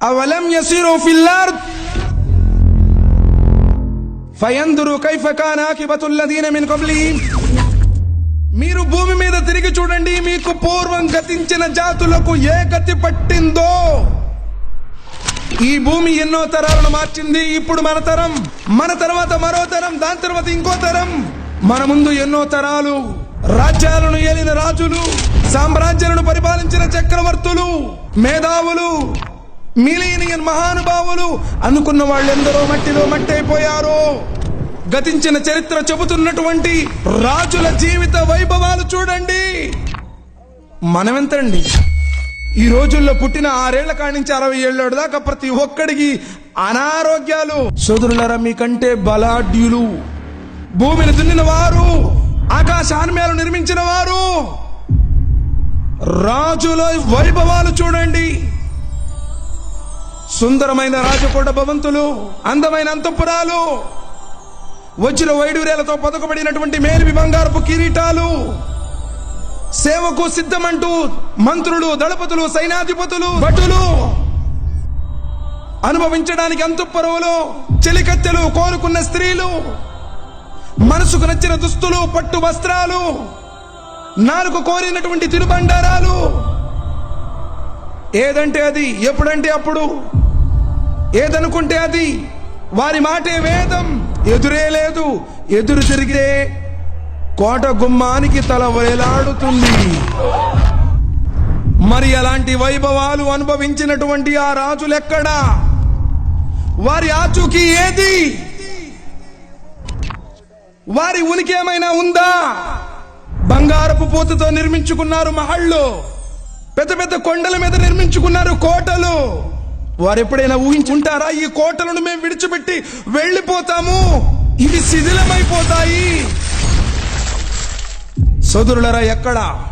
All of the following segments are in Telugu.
అవలం యసిరు ఫిల్ అర్ద్ ఫయందురు కైఫ కాన మిన్ కబ్లిహిం మీరు భూమి మీద తిరిగి చూడండి మీకు పూర్వం గతించిన జాతులకు ఏ గతి పట్టిందో. ఈ భూమి ఎన్నో తరాలను మార్చింది ఇప్పుడు మన తరం మన తర్వాత మరో తరం దాని తర్వాత ఇంకో తరం. మన ముందు ఎన్నో తరాలు రాజ్యాలను ఏలిన రాజులు సామ్రాజ్యాలను పరిపాలించిన చక్రవర్తులు మేధావులు మిలీనియన్ మహానుభావులు అనుకున్న వాళ్ళెందరో మట్టిలో మట్టైపోయారో గతించిన చరిత్ర చెబుతున్నటువంటి రాజుల జీవిత వైభవాలు చూడండి. మనమెంతండి. ఈ రోజుల్లో పుట్టిన ఆరేళ్ళ కాడి నుంచి అరవై ఏళ్ళ దాకా ప్రతి ఒక్కడికి అనారోగ్యాలు. సోదరులరా మీకంటే బలాఢ్యులు. భూమిని దున్నిన వారు ఆకాశాన్మేలు నిర్మించిన వారు. రాజుల వైభవాలు చూడండి. సుందరమైన రాజకోట భవంతులు అందమైన అంతఃపురాలు వచ్చిన వైడూర్యాలతో పదకబడినటువంటి మేలిమి బంగారపు కిరీటాలు సేవకు సిద్ధమంటూ మంత్రులు దళపతులు సైనాధిపతులు భటులు అనుభవించడానికి అంతుపరువులు చెలికత్తెలు కోరుకున్న స్త్రీలు మనసుకు నచ్చిన దుస్తులు పట్టు వస్త్రాలు నాలుగు కోరినటువంటి తిరుబండారాలు ఏదంటే అది? ఎప్పుడంటే అప్పుడు? ఏదనుకుంటే అది వారి మాటే వేదం. ఎదురే లేదు. ఎదురు తిరిగితే కోట గుమ్మానికి తల వేలాడుతుంది. మరి అలాంటి వైభవాలు అనుభవించినటువంటి ఆ రాజులెక్కడా వారి ఆచూకీ ఏది? వారి ఉనికి ఏమైనా ఉందా? బంగారపు పూతతో నిర్మించుకున్నారు మహళ్ళు. పెద్ద పెద్ద కొండల మీద నిర్మించుకున్నారు కోటలు. వారు ఎప్పుడైనా ఊహించుంటారా ఈ కోటలను మేము విడిచిపెట్టి వెళ్ళిపోతాము. ఇవి శిథిలమైపోతాయి. సోదరులరా ఎక్కడ?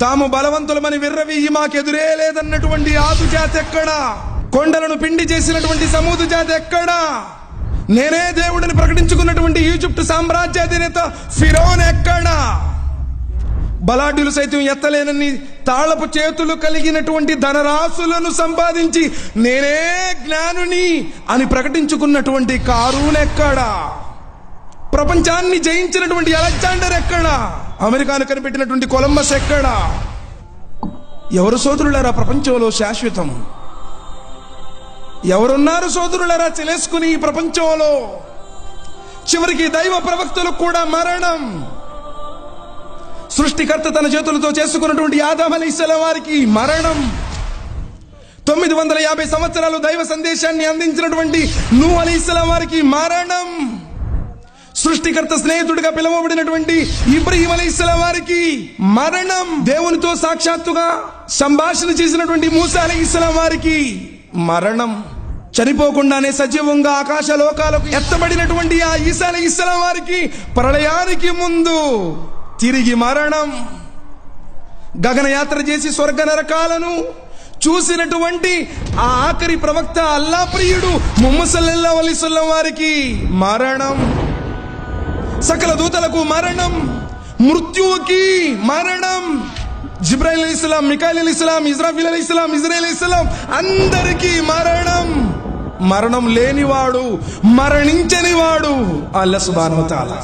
తాము బలవంతులమని విర్రవీయి మాకెదురే లేదన్నటువంటి ఆదు జాతి ఎక్కడ? కొండలను పిండి చేసినటువంటి సమూదు జాతి ఎక్కడ? నేనే దేవుడిని ప్రకటించుకున్నటువంటి ఈజిప్ట్ సామ్రాజ్యాధినేత ఫిరోన్ ఎక్కడ? బలాఢ్యులు సైతం ఎత్తలేనని తాళపు చేతులు కలిగినటువంటి ధనరాశులను సంపాదించి నేనే జ్ఞానుని అని ప్రకటించుకున్నటువంటి కారూన్ ఎక్కడా? ప్రపంచాన్ని జయించినటువంటి అలెగ్జాండర్ ఎక్కడా? అమెరికాను కనిపెట్టినటువంటి కొలంబస్ ఎక్కడా? ఎవరు సోదరులారా ప్రపంచంలో శాశ్వతం? ఎవరున్నారు సోదరులారా చెలేసుకుని ఈ ప్రపంచంలో? చివరికి దైవ ప్రవక్తలకు కూడా మరణం. సృష్టికర్త తన చేతులతో చేసుకున్నటువంటి ఆదాం అలీస్లాం వారికి మరణం. తొమ్మిది వందల యాభై సంవత్సరాలు దైవ సందేశాన్ని అందించినటువంటి నూ అలీస్లాం వారికి మరణం. సృష్టికర్త స్నేహితుడిగా పిలువబడినటువంటి ఇబ్రహీం అలైహిస్సలాం వారికి మరణం. దేవునితో సాక్షాత్తుగా సంభాషణ చేసినటువంటి మూసా అలైహిస్సలాం వారికి మరణం. చనిపోకుండానే సజీవంగా ఆకాశ లోకాలకు ఎత్తబడినటువంటి ఆ ఈసా అలైహిస్సలాం వారికి ప్రళయానికి ముందు తిరిగి మరణం గగనయాత్ర చేసి స్వర్గ నరకాలను చూసినటువంటి ఆ ఆఖరి ప్రవక్త అల్లా ప్రియుడు ముమ్మసల్లల్లా అలీసల్లం వారికి మరణం. సకల దూతలకు మరణం. మృత్యువుకి మరణం. జిబ్రాయిల్ అలీ ఇస్లాం మికాయిల్ అలీ ఇస్లాం ఇజ్రాఫిల్ అలీ ఇస్లాం ఇజ్రాయిల్ ఇస్లాం అందరికీ మరణం. మరణం లేనివాడు మరణించనివాడు అల్ల సుబాను తాలా